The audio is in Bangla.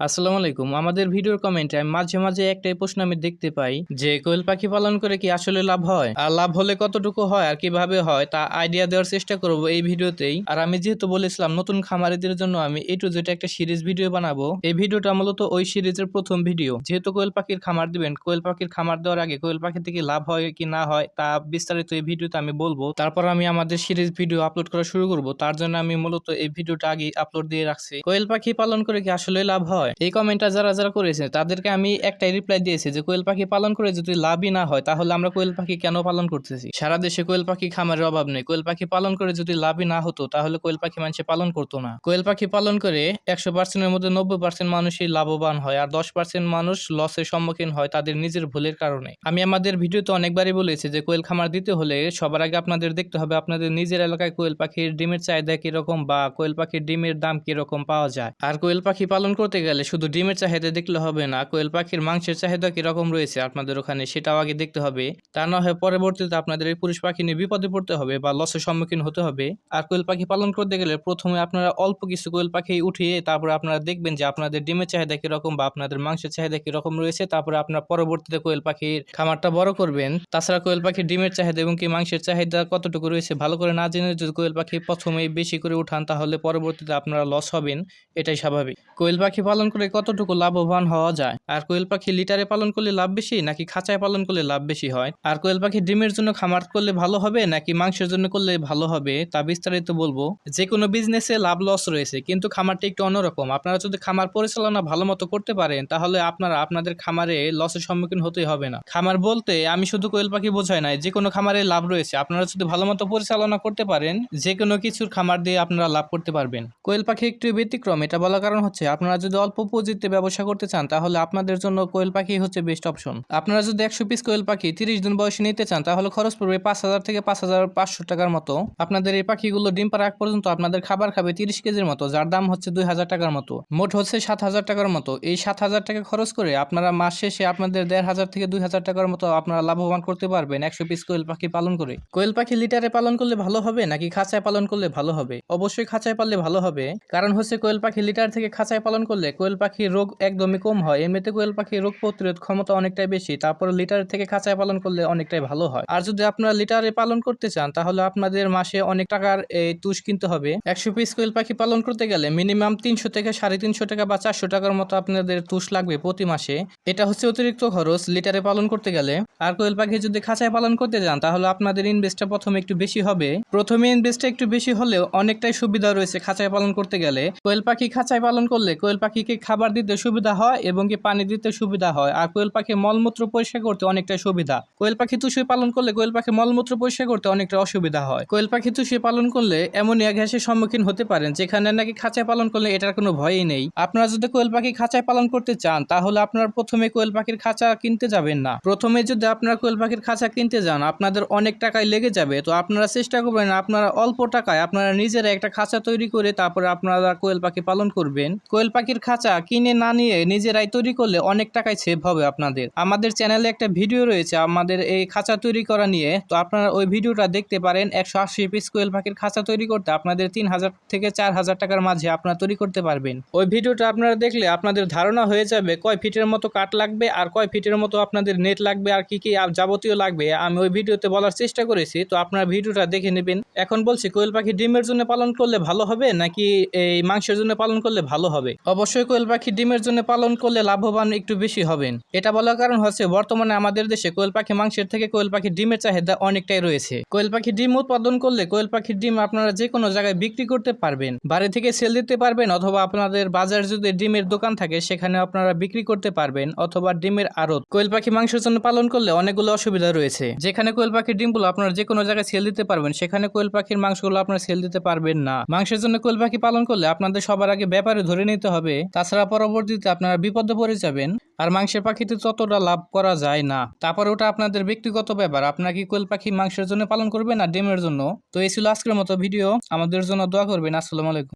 আসসালামু আলাইকুম। আমাদের ভিডিওর কমেন্টে আমি মাঝে মাঝে একটাই প্রশ্ন আমি দেখতে পাই, যে কোয়েল পাখি পালন করে কি আসলে লাভ হয়? আর লাভ হলে কতটুকু হয় আর কীভাবে হয়, তা আইডিয়া দেওয়ার চেষ্টা করব এই ভিডিওতেই। আর আমি যেহেতু বলেছিলাম নতুন খামারিদের জন্য আমি এই টু যেটা একটা সিরিজ ভিডিও বানাবো, এই ভিডিওটা মূলত ওই সিরিজের প্রথম ভিডিও যেহেতু কোয়েল পাখির খামার দিবেন, কোয়েল পাখির খামার দেওয়ার আগে কোয়েল পাখি থেকে লাভ হয় কি না হয়, তা বিস্তারিত এই ভিডিওতে আমি বলব। তারপর আমি আমাদের সিরিজ ভিডিও আপলোড করা শুরু করব, তার জন্য আমি মূলত এই ভিডিওটা আগে আপলোড দিয়ে রাখছি। কোয়েল পাখি পালন করে কি আসলে লাভ হয়? এই কমেন্টটা যারা যারা করেছে, তাদেরকে আমি একটাই রিপ্লাই দিয়েছি যে, কোয়েল পাখি পালন করে যদি লাভই না হয়, তাহলে আমরা কোয়েল পাখি কেন পালন করতেছি? সারা দেশে কোয়েল পাখি খামারের অভাব নেই। কোয়েল পাখি পালন করে যদি লাভই না হতো, তাহলে কোয়েল পাখি মানুষে পালন করতো না। কোয়েল পাখি পালন করে একশো পার্সেন্টের মধ্যে নব্বই পার্সেন্ট মানুষই লাভবান হয় আর দশ পার্সেন্ট মানুষ লসের সম্মুখীন হয় তাদের নিজের ভুলের কারণে। আমি আমাদের ভিডিওতে অনেকবারই বলেছি যে, কোয়েল খামার দিতে হলে সবার আগে আপনাদের দেখতে হবে আপনাদের নিজের এলাকায় কোয়েল পাখির ডিমের চাহিদা কীরকম বা কোয়েল পাখির ডিমের দাম কীরকম পাওয়া যায়। আর কোয়েল পাখি পালন করতে গেলে শুধু ডিমের চাহিদা দেখলে হবে না, কোয়েল পাখির মাংসের চাহিদা কীরকম রয়েছে আপনাদের ওখানে সেটাও আগে দেখতে হবে। তা না হয় পরবর্তীতে আপনাদের এই পুরুষ পাখি নিয়ে বিপদে পড়তে হবে বা লসের সম্মুখীন হতে হবে। আর কোয়েল পাখি পালন করতে গেলে প্রথমে আপনারা অল্প কিছু কোয়েল পাখি উঠিয়ে তারপরে আপনারা দেখবেন যে আপনাদের ডিমের চাহিদা কীরকম বা আপনাদের মাংসের চাহিদা কীরকম রয়েছে। তারপরে আপনার পরবর্তীতে কোয়েল পাখির খামারটা বড় করবেন। তাছাড়া কোয়েল পাখির ডিমের চাহিদা এবং কি মাংসের চাহিদা কতটুকু রয়েছে ভালো করে না জেনে যদি কোয়েল পাখি প্রথমেই বেশি করে উঠান, তাহলে পরবর্তীতে আপনারা লস হবেন। এটাই স্বাভাবিক। কোয়েল পাখি পালন করে কতটুকু লাভবান হওয়া যায়? আর কোয়েল পাখি লিটারে পালন করলে লাভ বেশি, নাকি খাঁচায় পালন করলে লাভ বেশি হয়? আর কোয়েল পাখি ডিমের জন্য খামার করলে ভালো হবে, নাকি মাংসের জন্য করলে ভালো হবে, তা বিস্তারিত বলব। যে কোনো বিজনেসে লাভ লস রয়েছে, কিন্তু খামারটা একটু অন্যরকম। আপনারা যদি খামার পরিচালনা ভালো মতো করতে পারেন, তাহলে আপনারা আপনাদের খামারে লসের সম্মুখীন হতেই হবে না। খামার বলতে আমি শুধু কোয়েল পাখি বোঝাই নাই যে কোনো খামারে লাভ রয়েছে। আপনারা যদি ভালো মতো পরিচালনা করতে পারেন যে কোনো কিছুর খামার দিয়ে আপনারা লাভ করতে পারবেন। কোয়েল পাখি একটু ব্যতিক্রম, এটা বলার কারণ হচ্ছে, আপনারা যদি অল্প পুঁজিতে ব্যবসা করতে চান, তাহলে আপনাদের জন্য কোয়েল পাখি হচ্ছে বেস্ট অপশন আপনারা যদি একশো পিস কোয়েল পাখি তিরিশ দিন বয়সে নিতে চান, তাহলে খরচ পড়বে পাঁচ হাজার থেকে পাঁচ হাজার পাঁচশো টাকার মতো। আপনাদের এই পাখিগুলো ডিম আগ পর্যন্ত আপনাদের খাবার খাবে তিরিশ কেজির মতো, যার দাম হচ্ছে দুই হাজার টাকার মতো। মোট হচ্ছে সাত হাজার টাকার মতো। এই সাত হাজার টাকা খরচ করে আপনারা মাস শেষে আপনাদের দেড় হাজার থেকে দুই হাজার টাকার মতো আপনারা লাভবান করতে পারবেন একশো পিস কোয়েল পাখি পালন করে। কোয়েল পাখি লিটারে পালন করলে ভালো হবে, নাকি খাঁচায় পালন করলে ভালো হবে? অবশ্যই খাঁচায় পাললে ভালো হবে। কারণ হচ্ছে কোয়েল পাখি লিটার থেকে খাঁচায় পালন করলে কোয়েল পাখির রোগ একদমই কম হয়। এমনিতে কোয়েল পাখির রোগ প্রতিরোধ ক্ষমতা অনেকটাই বেশি, তারপর লিটার থেকে খাঁচায় পালন করলে অনেকটাই ভালো হয়। আর যদি আপনারা লিটারে পালন করতে চান, তাহলে আপনাদের মাসে অনেক টাকার এই তুষ কিনতে হবে। একশো পিস কোয়েল পাখি পালন করতে গেলে মিনিমাম তিনশো থেকে সাড়ে তিনশো টাকা বা চারশো টাকার মতো আপনাদের তুষ লাগবে প্রতি মাসে। এটা হচ্ছে অতিরিক্ত খরচ লিটারে পালন করতে গেলে। আর কোয়েল পাখি যদি খাঁচায় পালন করতে যান, তাহলে আপনাদের ইনভেস্টটা প্রথমে একটু বেশি হবে। প্রথমে ইনভেস্টটা একটু বেশি হলেও অনেকটাই সুবিধা রয়েছে খাঁচায় পালন করতে গেলে। কোয়েল পাখি খাঁচায় পালন করলে কোয়েল পাখিকে খাবার দিতে সুবিধা হয় এবং কি পানি দিতে সুবিধা হয়। আর কোয়েল পাখি মলমূত্র পরিষ্কার করতে অনেকটাই সুবিধা। কোয়েল পাখি তুষে পালন করলে কোয়েল পাখি মলমূত্র পরিষ্কার করতে অনেকটা অসুবিধা হয়। কোয়েল পাখি তুষে পালন করলে অ্যামোনিয়া গ্যাসের সম্মুখীন হতে পারেন, যেখানে নাকি খাঁচায় পালন করলে এটার কোনো ভয়ই নেই। আপনারা যদি কোয়েল পাখি খাঁচায় পালন করতে চান, তাহলে আপনারা প্রথমে কোয়েল পাখির খাঁচা কিনতে যাবেন না। প্রথমে যদি আপনারা কোয়েল পাখির খাঁচা কিনতে যান, আপনাদের অনেক টাকায় লেগে যাবে। তো আপনারা চেষ্টা করবেন, আপনারা অল্প টাকায় আপনারা নিজেরা একটা খাঁচা তৈরি করে তারপরে আপনারা কোয়েল পাখি পালন করবেন। কোয়েল পাখির খাঁচা কিনে না নিয়ে নিজেরাই তৈরি করলে অনেক টাকায় সেভ হবে আপনাদের। আমাদের চ্যানেলে একটা ভিডিও রয়েছে আমাদের এই খাঁচা তৈরি করা নিয়ে। তো আপনারা ওই ভিডিওটা দেখতে পারেন, একশো আশি পিস কোয়েল পাখির খাঁচা তৈরি করতে আপনাদের তিন হাজার থেকে চার হাজার টাকার মাঝে আপনারা তৈরি করতে পারবেন। ওই ভিডিওটা আপনারা দেখলে আপনাদের ধারণা হয়ে যাবে কয় ফিটের মতো কাঠ লাগবে আর কয় ফিটের মতো আপনাদের নেট লাগবে আর কি কি যাবতীয় লাগবে। আমি ওই ভিডিওতে বলার চেষ্টা করেছি, তো আপনারা ভিডিওটা দেখে নেবেন। এখন বলছি, কোয়েল পাখি ডিমের জন্য পালন করলে ভালো হবে নাকি এই মাংসের জন্য পালন করলে ভালো হবে? অবশ্যই কোয়েল পাখি ডিমের জন্য পালন করলে লাভবান একটু বেশি হবেন। এটা বলার কারণ হচ্ছে, বর্তমানে আমাদের দেশে কোয়েল পাখি মাংসের থেকে কোয়েল পাখি ডিমের চাহিদা অনেকটাই রয়েছে। কোয়েল পাখি ডিম উৎপাদন করলে কোয়েল পাখির ডিম আপনারা যে কোনো জায়গায় বিক্রি করতে পারবেন। বাড়ি থেকে সেল দিতে পারবেন অথবা আপনাদের বাজার যদি ডিমের দোকান থাকে, সেখানে আপনারা বিক্রি করতে পারবেন অথবা ডিমের আড়ত। কোয়েল পাখি মাংসের জন্য পালন করলে অনেকগুলো অসুবিধা রয়েছে। যেখানে কোয়েল পাখির ডিমগুলো আপনারা যে কোনো জায়গায় সেল দিতে পারবেন, সেখানে কোয়েল পাখির মাংসগুলো আপনারা সেল দিতে পারবেন না। মাংসের জন্য কোয়েল পাখি পালন করলে আপনাদের সবার আগে ব্যাপারে ধরে নিতে হবে তাছাড়া পরবর্তীতে আপনারা বিপদে পড়ে যাবেন আর মাংসের পাখিতে ততটা লাভ করা যায় না। তারপরে ওটা আপনাদের ব্যক্তিগত ব্যাপার। আপনারা কি কোয়েল পাখি মাংসের জন্য পালন করবেন না ডিমের জন্য? তো এই ছিল আজকের মতো ভিডিও। আমাদের জন্য দোয়া করবেন। আসসালামু আলাইকুম।